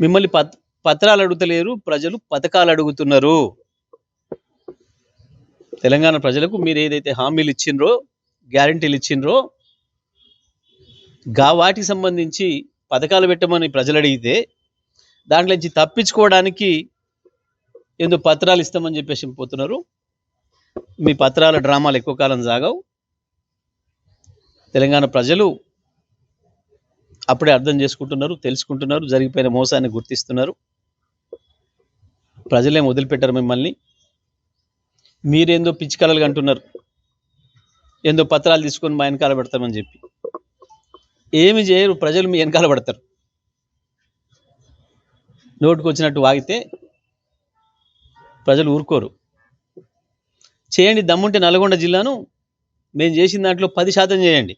మిమ్మల్ని పత్ పత్రాలు అడుగుతలేరు ప్రజలు పథకాలు అడుగుతున్నారు తెలంగాణ ప్రజలకు మీరు ఏదైతే హామీలు ఇచ్చిండ్రో గ్యారంటీలు ఇచ్చిండ్రో గా వాటికి సంబంధించి పథకాలు పెట్టమని ప్రజలు అడిగితే దాంట్లో నుంచి తప్పించుకోవడానికి ఎందుకు పత్రాలు ఇస్తామని చెప్పేసి పోతున్నారు. మీ పత్రాల డ్రామాలు ఎక్కువ కాలం సాగవు. తెలంగాణ ప్రజలు అప్పుడే అర్థం చేసుకుంటున్నారు తెలుసుకుంటున్నారు జరిగిపోయిన మోసాన్ని గుర్తిస్తున్నారు. ప్రజలేం వదిలిపెట్టారు మిమ్మల్ని. మీరేందో పిచ్చికలలు అంటున్నారు. ఏందో పత్రాలు తీసుకొని మా వెనకాల పెడతామని చెప్పి. ఏమి చేయరు ప్రజలు మీ వెనకాల పడతారు. నోటుకు వచ్చినట్టు వాగితే ప్రజలు ఊరుకోరు. చేయండి దమ్ముంటే నల్గొండ జిల్లాను మేము చేసిన దాంట్లో పది శాతం చేయండి.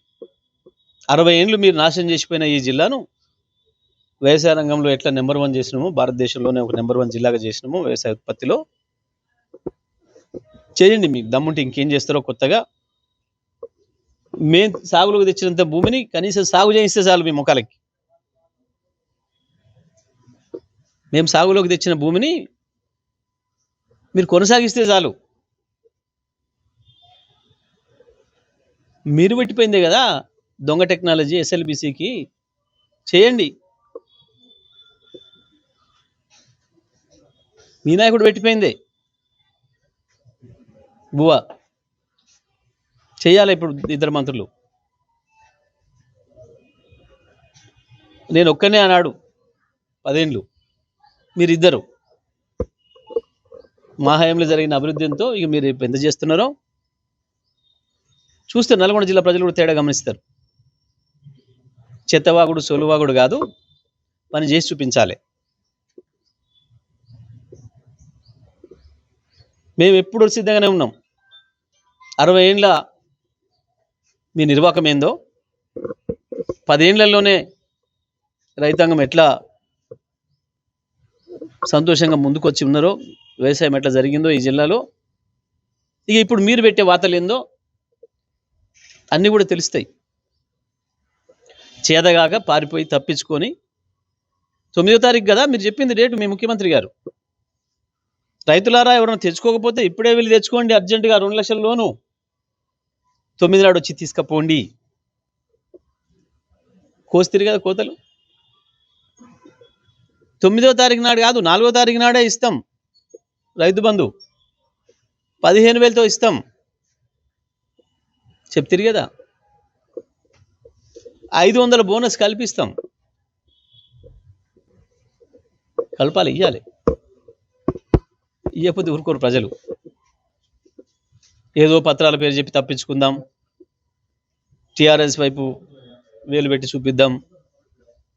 అరవై ఏళ్ళు మీరు నాశనం చేసిపోయిన ఈ జిల్లాను వ్యవసాయ రంగంలో ఎట్లా నెంబర్ వన్ చేసినామో భారతదేశంలోనే ఒక నెంబర్ వన్ జిల్లాగా చేసినాము వ్యవసాయ ఉత్పత్తిలో. చేయండి మీకు దమ్ముంటే ఇంకేం చేస్తారో కొత్తగా. మేము సాగులోకి తెచ్చినంత భూమిని కనీసం సాగు చేయిస్తే చాలు మీ ముఖాలకి. మేము సాగులోకి తెచ్చిన భూమిని మీరు కొనసాగిస్తే చాలు. మీరు పెట్టిపోయిందే కదా? దొంగ టెక్నాలజీ ఎస్ఎల్బిసికి చేయండి. మీ నాయకుడు పెట్టిపోయిందే. బువా చేయాలి ఇప్పుడు ఇద్దరు మంత్రులు. నేను ఒక్కనే అన్నాడు పదేండ్లు. మీరిద్దరు. మా హయాంలో జరిగిన అభివృద్ధితో ఇక మీరు ఇప్పుడు ఎంత చేస్తున్నారో చూస్తే నల్గొండ జిల్లా ప్రజలు కూడా తేడా గమనిస్తారు. చెత్తవాగుడు సోలువాగుడు కాదు పని చేసి చూపించాలి. మేము ఎప్పుడు సిద్ధంగానే ఉన్నాం. అరవై ఏండ్ల మీ నిర్వాహకం ఏందో పదేండ్లలోనే రైతాంగం ఎట్లా సంతోషంగా ముందుకొచ్చి ఉన్నారో వ్యవసాయం ఎట్లా జరిగిందో ఈ జిల్లాలో ఇక ఇప్పుడు మీరు పెట్టే వార్తలు ఏందో అన్నీ కూడా తెలుస్తాయి. చేదగాక పారిపోయి తప్పించుకొని తొమ్మిదో తారీఖు కదా మీరు చెప్పింది డేట్ మీ ముఖ్యమంత్రి గారు. రైతులారా ఎవరైనా తెచ్చుకోకపోతే ఇప్పుడే వెళ్ళి తెచ్చుకోండి అర్జెంటుగా రెండు లక్షల లోను. తొమ్మిది నాడు వచ్చి తీసుకపోండి. కోస్తారు కదా కోతలు. తొమ్మిదో తారీఖు నాడు కాదు నాలుగో తారీఖు నాడే ఇస్తాం. రైతు బంధు పదిహేను వేలతో ఇస్తాం. చెప్తిరు కదా? ఐదు వందల బోనస్ కల్పిస్తాం. కలపాలి ఇవ్వాలి ఇవ్వకపోతే ఊరుకోరు ప్రజలు. ఏదో పత్రాల పేరు చెప్పి తప్పించుకుందాం. టీఆర్ఎస్ వైపు వేలు పెట్టి చూపిద్దాం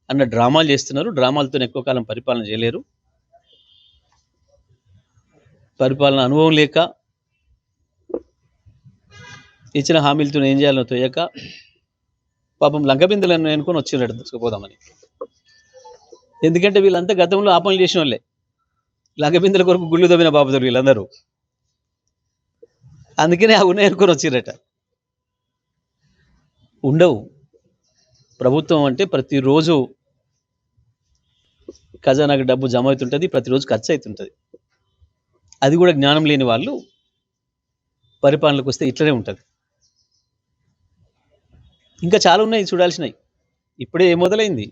అన్న డ్రామాలు చేస్తున్నారు. డ్రామాలతో ఎక్కువ కాలం పరిపాలన చేయలేరు. పరిపాలన అనుభవం లేక ఇచ్చిన హామీలతో ఏం చేయాలో తోయక పాపం లంకబిందులను అనుకుని వచ్చినట్టు తీసుకుపోదామని. ఎందుకంటే వీళ్ళంతా గతంలో ఆ పనులు చేసిన వాళ్ళే లంకబిందుల కొరకు గుళ్ళు తవ్విన బాబుతారు వీళ్ళందరూ. అందుకనే ఆ ఉన్నాయి అనుకొని వచ్చిరట ఉండవు. ప్రభుత్వం అంటే ప్రతిరోజు ఖజానాకి డబ్బు జమ అవుతుంటుంది ప్రతిరోజు ఖర్చు అవుతుంటుంది. అది కూడా జ్ఞానం లేని వాళ్ళు పరిపాలనకు వస్తే ఇట్లనే ఉంటుంది. ఇంకా చాలా ఉన్నాయి చూడాల్సినవి. ఇప్పుడే మొదలైంది.